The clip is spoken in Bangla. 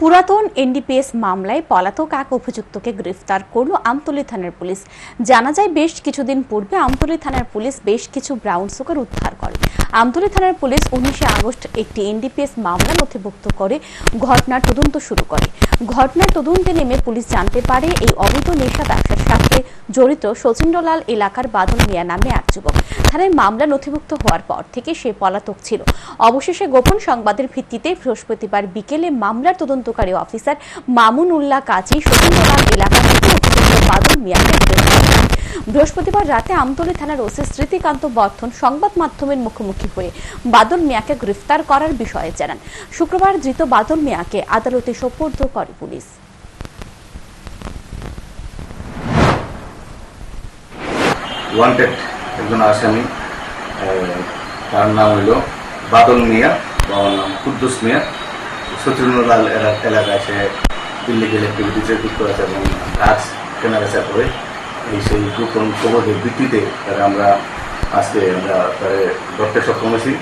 পুরাতন এনডিপিএস মামলায় পলাতক এক অভিযুক্তকে গ্রেফতার করল আমতলী থানার পুলিশ। জানা যায়, বেশ কিছুদিন পূর্বে আমতলী থানার পুলিশ বেশ কিছু ব্রাউন সুগার উদ্ধার করে। আমতলী থানার পুলিশ উনিশে আগস্ট একটি এনডিপিএস মামলা নথিভুক্ত করে ঘটনার তদন্ত শুরু করে। ঘটনার তদন্তে নেমে পুলিশ জানতে পারে, এই অবৈধ নেশা ব্যবসার জড়িত শচীন্দ্রলাল এলাকার বাদল মিয়া নামে এক যুবক। থানায় মামলা নথিভুক্ত হওয়ার পর থেকে সে পলাতক ছিল। অবশেষে গোপন সংবাদের ভিত্তিতে বৃহস্পতিবার বিকেলে মামলার তদন্তকারী অফিসার মামুন উল্লাহ কাজী শচীন্দ্রলাল এলাকা থেকে অভিযুক্ত বাদল মিয়াকে বৃহস্পতিবার রাতে আমতলী থানার ওসি স্মৃতিকান্ত বর্ধন সংবাদ মাধ্যমের মুখোমুখি হয়ে বাদল মিয়াকে গ্রেফতার করার বিষয়ে জানান। শুক্রবার ধৃত বাদল মিয়াকে আদালতে সোপর্দ করে পুলিশ। ওয়ান্টেড একজন আসামি তার নাম হইল বাদল মিয়া, বাবার নাম কুদ্দুস মিয়া। সচিন্দ্রলাল এলাকায় সে ইলিগেল অ্যাক্টিভিটিসে যুক্ত আছে এবং কাজ কেনাবেচা করে। এই সেই গোপন খবরের ভিত্তিতে তারা আমরা আজকে আমরা ধরতে সক্ষম হয়েছি।